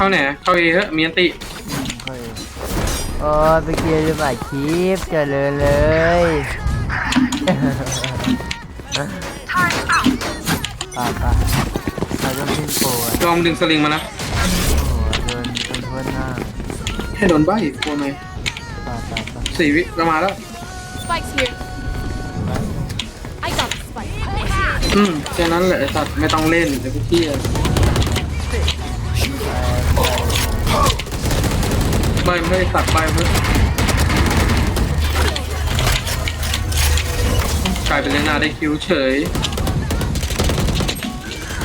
เข้าไหนเข้าเอเถอะมีอันติโอ้ยไปเกียร์จะมาคลิปเจริญเลย ป่าป่าเราต้องขึ้นโปรอะยอมดึงสลิงมานะโอ้โหโดนโดนทั่วหน้าให้โดนใบโคนไหมป่าป่าป่าสี่วิประมาณแล้ว Spike's here. I got the spike. อืมแค่นั้นแหละไอ้สัตว์ไม่ต้องเล่นไอ้พวกเที่ย ไม่ได้ตัดใบเพื่อกลายเป็นเลน่าได้คิวเฉย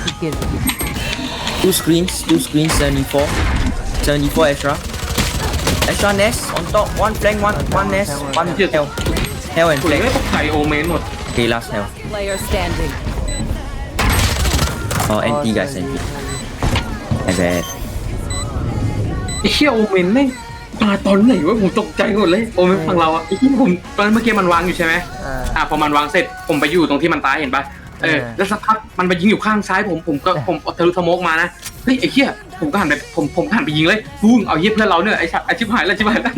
พี่เกียร์ Two screens, two screens, 74. 74 extra. Extra nest on top, one flank, one, one nest, one hell. Hell and ถุย flank. ไม่ตกใจโอเมนหมด Okay, last hell. Player standing. Oh, anti guys, anti. My bad. ไอ้เชี่ยโอเมนแม่ง มาตอนไหนวะผมตกใจหมดเลยโอเมนฝั่งเราอะไอ้ที่ผมตอนเมื่อกี้มันวางอยู่ใช่ไหมอ่า อะพอมันวางเสร็จผมไปอยู่ตรงที่มันตายเห็นปะเออ เออแล้วสักพักมันไปยิงอยู่ข้างซ้ายผมผมก็ผมเอาทะลุสโมกมานะเฮ้ยไอ้เหี้ยผมก็หันไปผมผมก็หันไปยิงเลยฟูงเอาเหี้ยเพื่อนเราเนี่ยไอ้ชัไอ้ชิบหายแล้วชิบหายแล้ว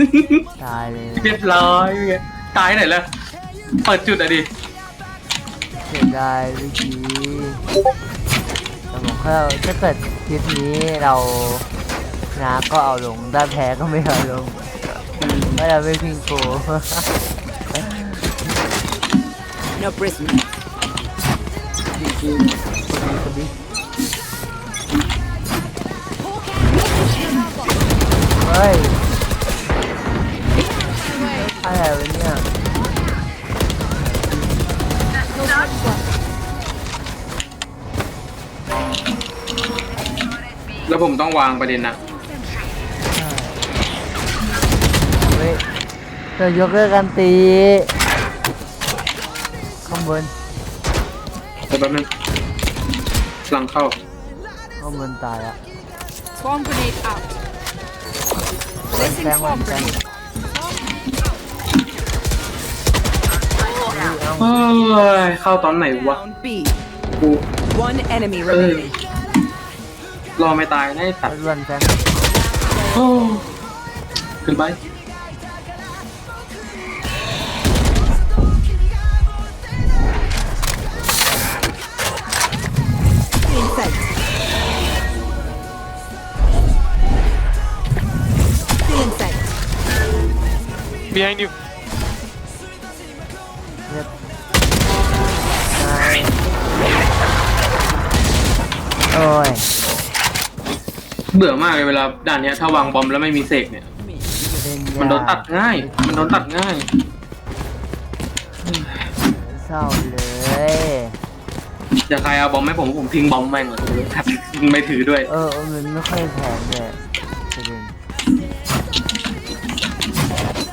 ตายเลยเรียบร้อยไงตายไหนแล้วเปิดจุดอะดิเสียดายเมื่อกี้แต่ผมถ้าถ้าเกิดคลิปนี้เราช นะก็เอาลงถ้าแพ้ก็ไม่เอาลงเพราะเราไม่พิงโก No prisoners. เฮ้ยอะไรวะเนี่ยแล้วผมต้องวางประเด็นนะ เรายกเลิกกันตีข้างบนเดี๋ยวแป๊บนึงหลังเข้าข้างบนตายอะ Swarm grenade out. แซ Placing งวัน swarm แซง grenade. เฮ้ยเข้าตอนไหนวะ Round B. กู One enemy เออ remaining. รอไม่ตายนะไอ้สัตว์วันแซงโอ้ขึ้นไป Behind you. เรียบนายโอ้ยเบื่อมากเลยเวลาด่านเนี้ยถ้าวางบอมแล้วไม่มีเสกเนี่ยเล่นยากมันโดนตัดง่าย มันโดนตัดง่ายเศร้าเลยอย่าใครเอาบอมให้ผมผมทิ้งบอมแม่งเลยไม่ถือด้วยเออมันไ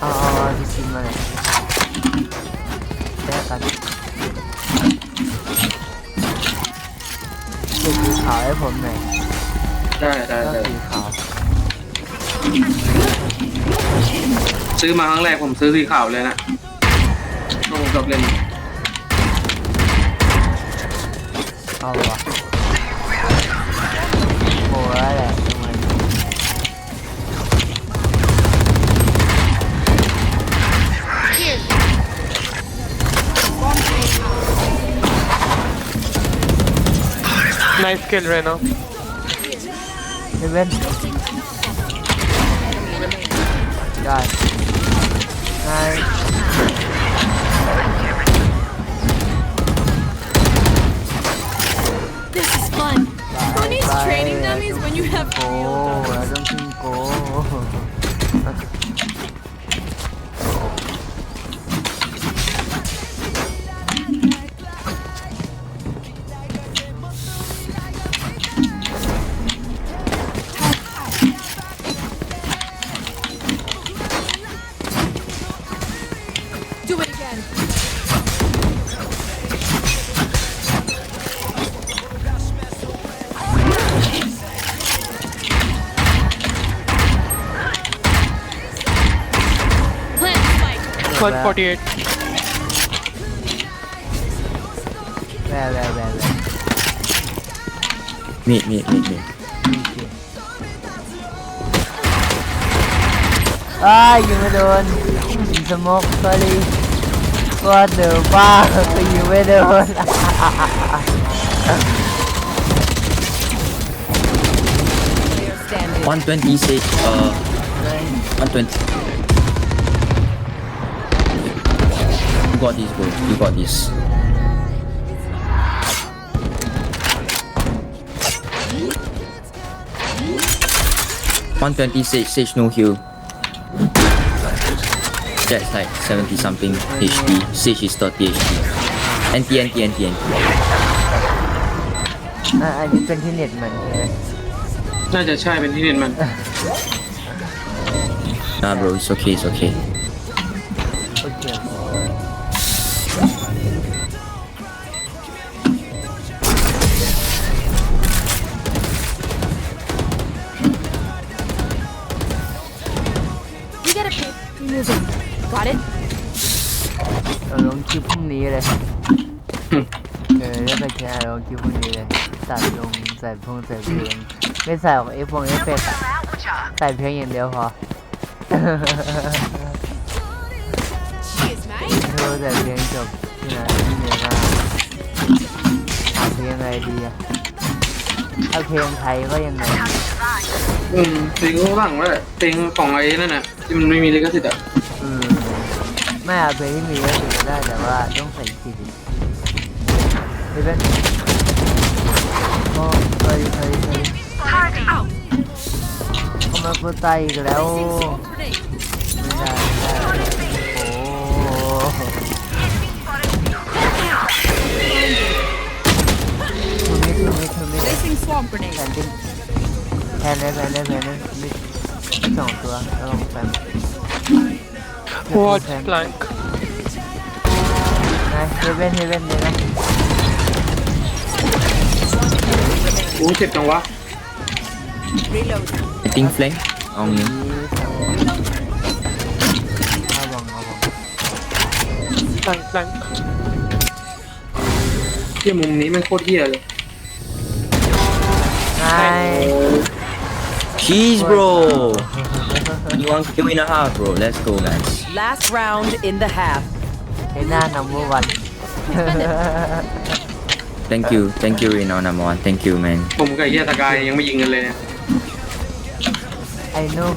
เอาเอาเอาที่กินมาเลยแก้กันเก็บสีขาวให้ผมหน่อยได้ได้ชอบได้สีขาวซื้อมาครั้งแรกผมซื้อสีขาวเลยนะต้องผมชอบเล่นเอาวะ Nice kill, Reno. เซเว่นได้นาย This is fun. Who needs training dummies when you have โอ้ real เร 148. Where, where, where, where? Me, me, me, me. Ah, you were the one. The mock, sorry. What the fuck? You were the. One twenty six. Uh, one twenty. got this bro you got this One twenty sage, sage no heal. That's like seventy something HP. Sage is thirty HP. NT NT NT NT. อ่ะอันนี้เป็นที่เน็ตมันใช่ไหม น่าจะใช่เป็นที่เน็ตมัน Nah bro, it's okay, it's okay. โอเค พงใส่เพลงไม่ใส่ของเอฟพงเอฟเฟกต์อะใส่เพลงอย่างเดียวพอ Cheers, mate. เธอใส่เพลงจบที่ไหนที่เหนือมาหาเพลงอะไรดีอะถ้าเพลงไทยก็ยังไงอืมเพลงข้างหลังว่าเพลงของไอ้นั่นน่ะที่มันไม่มีลิขสิทธิ์อะอืมไม่เอาเพลงที่มีก็ถือได้แต่ว่าต้องใส่สีนี่เป็นโอ้เฮ้ยเฮ้ยเฮ้ย Out. ทำไมกูตายอีกแล้ว Grenade. ไม่ได้ไม่ได้โอ้ทูมิทูมิทูมิ Placing swamp grenade. แผ่นดินแผ่นเลยแผ่นเลยแผ่นเลยมิสองตัวระวังแฟม Watch flank. นะเฮเว่นเฮเว่นเลยนะ อ้เจ็บจังวะ Reload. I think flank on me. เอาบังเอาบัง Flank, flank. ที่มุมนี้มันโคตรเฮี้ยเลยไง Cheese bro! You want kill in a half bro, let's go guys. Last round in the half. ไอ้หน้า number one Thank you, thank you Reno number one, thank you man. ผมกับไอ้เฮี้ยตะกายยังไม่ยิงกันเลยเนี่ยไอ้นุ๊ก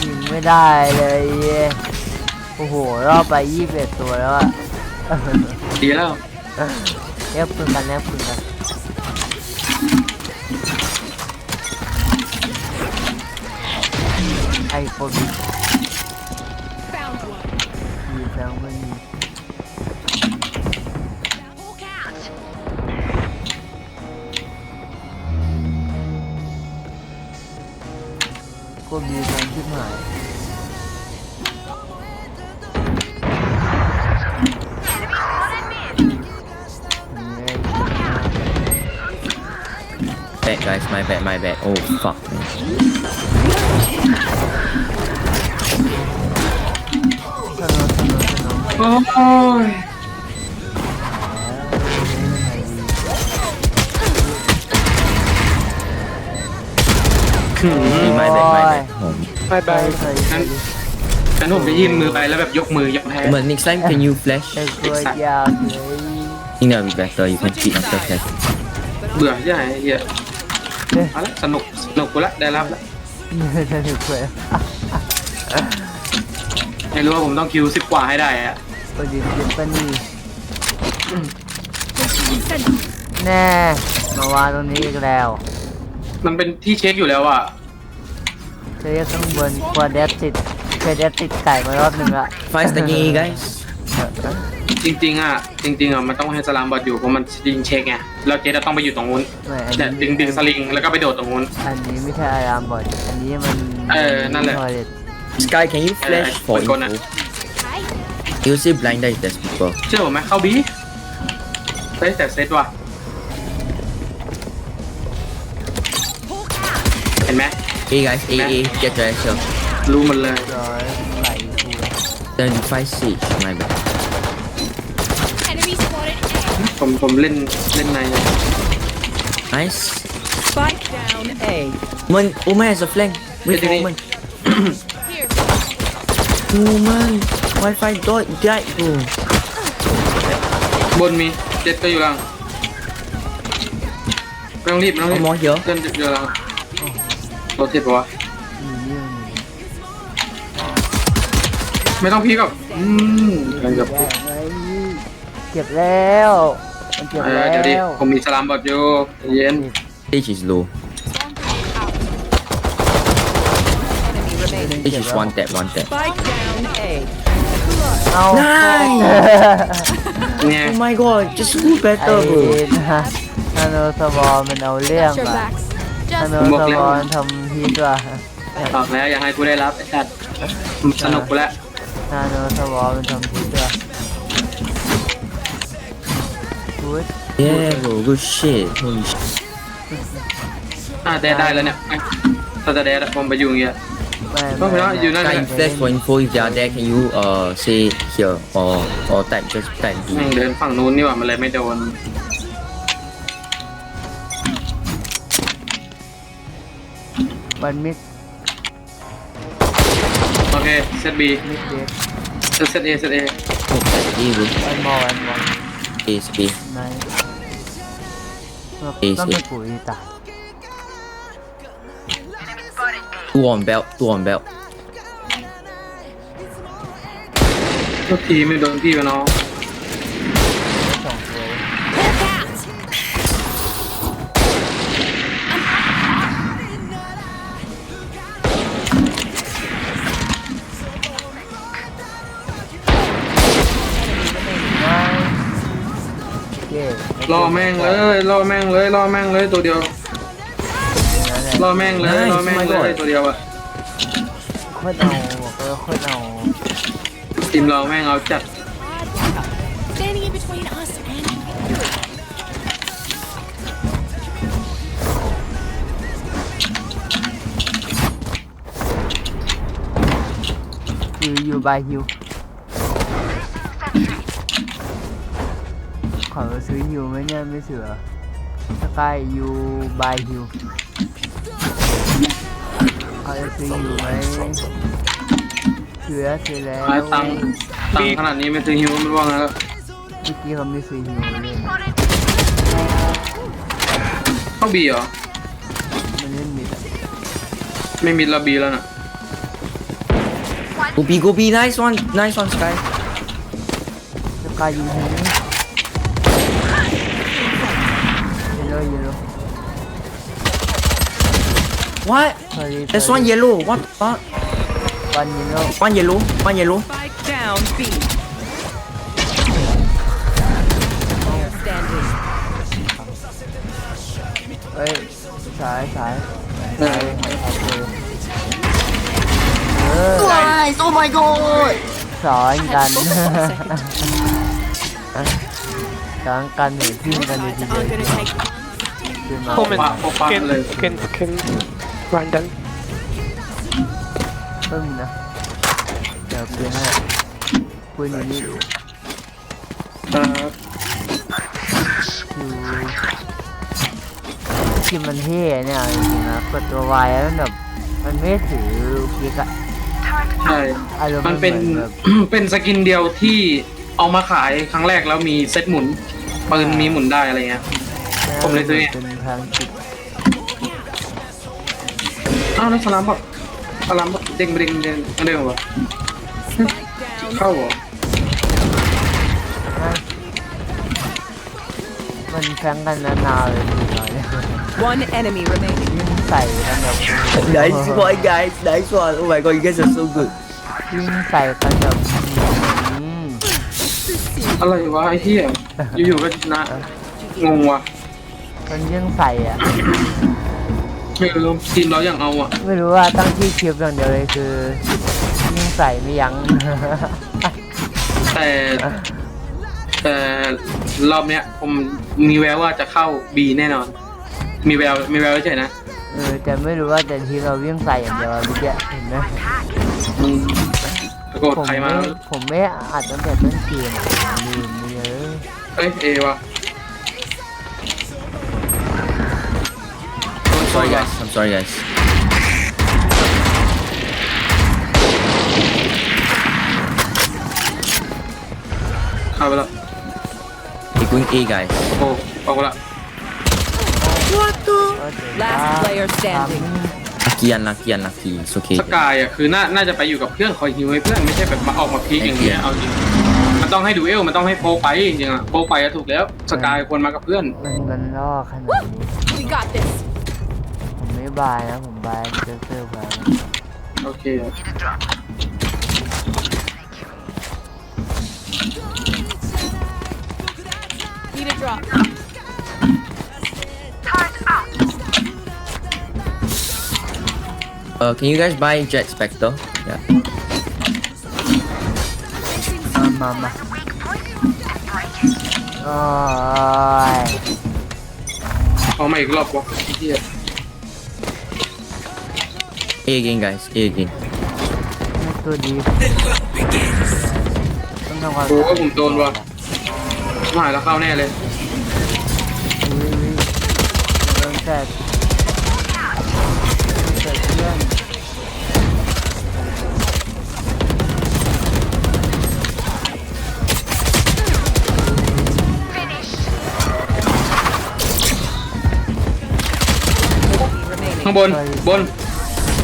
ยิงไม่ได้เลยโอ้โห รอบไปยี่สิบเอ็ดตัวแล้วอะ ดีแล้วแลกปืนกันแลกปืนกันไอ้คน Oh fuck man. สนุกสนุกสนุกโอ้ย Hey, my bad, my bad. Oh. My ไป bad. ไปงั้นงั้นผมจะยื่นมือไปแล้วแบบยกมือยกแพ้ But next time can you flash? แต่ตัวยาวเลย I think that'll be better. You can cheat after flash. เบื่อใช่ไหมไอ้เฮี้ย เอาละสนุกสนุกกูละได้รับละสนุกเลยไม่รู้ว่าผมต้องคิวสิบกว่าให้ได้อะโอดินจิปนี่ Incendiary. แน่มาวางตรงนี้อีกแล้วมันเป็นที่เช็คอยู่แล้วอะเธอข้างบนควาเดสติดเคยเดสติดไก่มารอบหนึ่งละ Five stacking A guys. จริงๆอะจริงๆอะมันต้องให้สลามบอดอยู่เพราะมันยิงเช็คไงแล้วเจจะต้องไปอยู่ตรงนู้นไม่อันเนี่ยดึงนี้ดึงสลิงแล้วก็ไปโดดตรงนู้น อันนี้ไม่ใช่อารามบอดอันนี้มันเออนั่นแหละทอยเล็ต Sky, can you flash Uh, for we're gonna- info? Hi. You say blinder if there's people. เชื่อผมไหมเข้าบีเฮ้ยแต่เซตว่ะ Hawk out. เห็นไหม A guys, A A, get the shell. รู้หมันเลย ร้อยไหลกู Seventy-five siege, my bad. Enemy spotted A. ผมผมเล่นเล่นใน Nice. Spike down A. Man, Oman has a flank. Wait for Jadi- Oman. Here. Oman. Wi-Fi dot died bro. บนมีเจ็ดก็อยู่ล่างไม่ต้องรีบไม่ต้องรีบ One more here. เล่นอยู่ล่างรถเจ็ดปะวะอยู่นี่มันอยู่ไม่ต้องพี่กับอืมเล่นกับแย่ไง เจ็บแล้ว มันเจ็บเออแล้เดี๋ยวดิวผมมีสลามบอดอยู่ใจเย็น Stage is low. Enemy remaining. Stage is one tap, one tap. Spike down A. เอา Nice. เนี่ย Oh my god, just do ไอ้ better bro. นะนาโนสวอลมันเอาเรื่อง Your ว่ะ backs. นา Just โนสวอลทำพีดว่ะบอกแล้วอยากให้กูได้รับไอ้สัตว์สนุกกูแล้วนาโนสวอลมันทำพีดว่ะ กูด Yeah bro, good shit. Holy shit. อ่าได้ได้แล้วเนี่ยถ้าจะได้ผมไปอยู่อย่างเงี้ยไม่ต้องไปแล้วอยู่นั่น Can you flash for info if they are there? Can you uh say here or or type just type แม่ง B? เดินฝั่งนู้นนี่หว่ามันเลยไม่โดนวันมิดโอเคเซตบีมิดเดทเซตเอเซตเอ Oh, type A bro. วันม อวันมอ A is B. นเอ้ยต้องไปปุ๋ยตาย Two on belt, two on belt. ทุกทีไม่โดนพี่วะน้อง ย้รอแม่งเลยรอแม่งเลยรอแม่งเลยตัวเดียวนั่นแหละรอแม่งเลยรอแม่งเลยตัวเดียวอะโคตรเอาบอกเลยโคตรเอาทีมเราแม่งเอาจัด standing in between us and you. คืออยู่บายฮิว ซื้อฮิวไหมเนี่ยไม่เสือสกายอยู่บายฮิวเขาจะซื้อฮิวไหมซื้อแล้วซื้อแล้วหาตังค์ตังค์ขนาดนี้ไม่ซื้อฮิวไม่ว่าไงแล้วเมื่อกี้เขาไม่ซื้อฮิวเล่นเข้าบีเหรอมันเล่นมิดอะไม่มีระบีแล้วน่ะ Go B, go B. Nice one, nice one, Sky. สกาย sorry There's one yellow. What the fuck? วันเยลโล่ One yellow, one yellow. Spike down B. Player standing. เอ้ยสายสายเออเออ Nice. Oh my god. สอนกัน สอนกันหนึ่งที่กันดีทีเดียว I'm gonna take คือมา Omen. Opa, opa, Can, เลย can, can run down. เพิ่มนะเดี๋ยวปืนให้ปืนอยู่นี่เออคือที่มันเท่เนี่ยจริงๆนะกดตัววายแล้วมันแบบมันไม่ถือกิกอะใช่อารมณ์มันเป็น หอแบบ เป็นสกินเดียวที่เอามาขายครั้งแรกแล้วมีเซตหมุนปืนมีหมุนได้อะไรเงี้ย ผมเลยซื้อไง เป็นทางจิต อ้าวแล้วสลามบอกสลามบอกเด้งเด้งเด้งเด้งวะเข้าเหรอนะมันแข่งกันนานๆเลยทีเดียวเนี่ย one enemy remaining. ยิ่งใส่กันแบบ Nice one, guys. Nice one. Oh my god, you guys are so good. ยิ่งใส่กันแบบอืมอะไรวะไอ้เหี้ยอยู่ๆก็ชนะงงว่ะมันยิ่งใส่อะ คือทีมเราอย่างเอาอะไม่รู้ว่าตั้งที่คลิปอย่างเดียวเลยคือยิ่งใส่ไม่ยั้ง แต่แต่รอบเนี้ยผมมีแววว่าจะเข้าบีแน่นอน มีแววมีแววใช่นะเออแต่ไม่รู้ว่าแต่ทีเราวิ่งใส่อย่างเดียวอะเมื่อกี้เห็นไหมอืมตะโกนผมใครมาไม่ผมไม่อัดตั้งแต่ต้นเกมอะผมลืมไปเลยเอ้ยเอวะ sorry guys. I'm sorry guys. เข้าไปแล้ว They're going A guys. โอ้ออกไปละ Last player standing. Lucky unlucky unlucky. It's okay. สกายอะคือน่าน่าจะไปอยู่กับเพื่อนคอยฮิวให้เพื่อนไม่ใช่แบบมาออกมาพีคอย่างเงี้ยเอาจริงมันต้องให้ดูเอลมันต้องให้โฟกไปจริงๆอะโฟกไปอะถูกแล้วสกายควรมากับเพื่อน มันมันล่อขนาดนี้ We got this. ผมไม่บายนะผมบายเจอเซอร์ไปโอเค Need a drop. Uh, can you guys buy Jet Spectre? Yeah. มามามาโอ้ย เอามาอีกรอบวะไอ้เหี้ย A again guys. A again. ตัวดีต้องทำความโอ้ก็ผมโดนว่ะ หายแล้วเข้าแน่เลยวิวิโดนแตกเริ่มแตกเพื่อนข้างบน บน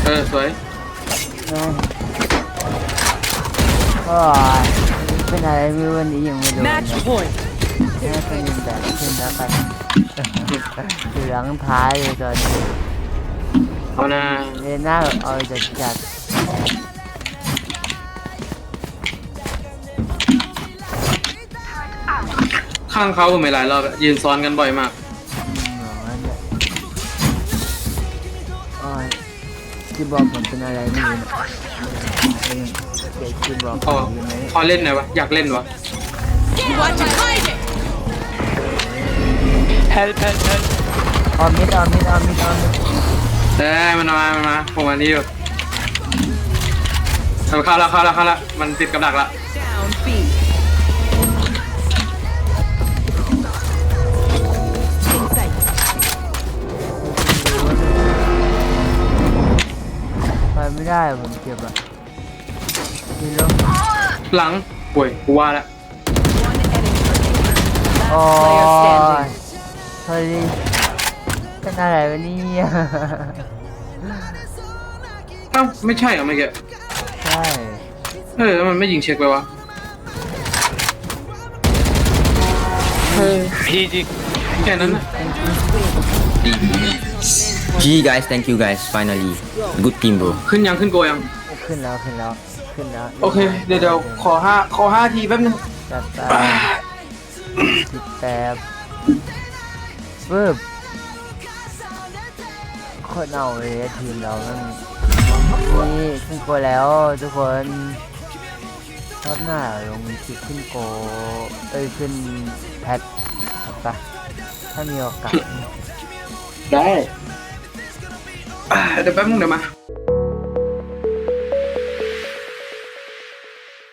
เออสวยโอ้ยเป็นอะไรไม่รู้วันนี้ยังไม่โดน Match point. แค่เป็นแบบขึ้นแล้วไปอยู่หลังท้ายเลยตอนนี้เอาหน้าเลน่าเอาจัดจัดข้างเขาผมไม่หลายรอบแล้วยืนซ้อนกันบ่อยมาก ที่บอกผมเป็นอะไรไม่รู้นะเองเด็กที่บอกผพอมอยู่ไหนพอเล่นไหนวะ อยากเล่นวะ Watch it, hide it. Help, help, help. ออมมิดออมมิดออมมิดออมมิดเอ้ยมันมามันมาผมอันนี้อยู่มันเข้าแล้วเข้าแล้วเข้าแล้วมันติดกับดักละ ไปไม่ได้อะผมเจ็บอะดีลงหลังป่วยกูว่าแล้ว One enemy remaining. โอ้ Last player ย standing. เฮ้ยเป็นอะไรวะเนี่ยเอ้าไม่ใช่เหรอเมื่อกี้ใช่เออแล้วมันไม่ยิงเช็คไปวะ GG. แค่นั้นนะ G guys. Thank you guys. Finally. Good team bro. ขึ้นยังขึ้นโกยัง ขึ้นแล้วขึ้นแล้วขึ้นแล้วโอเค เดี๋ยวเดี๋ยวขอห้าขอห้าทีแป๊บนึงจัดไปติดแตบปึ๊บโคตรเอาเลยทีมเรามันนี่ขึ้นโกแล้วทุกคนรอบหน้าลงคลิปขึ้นโกเอ้ยขึ้นแพทครับปะถ้ามีโอกาสได้ 哎，都懵了嘛。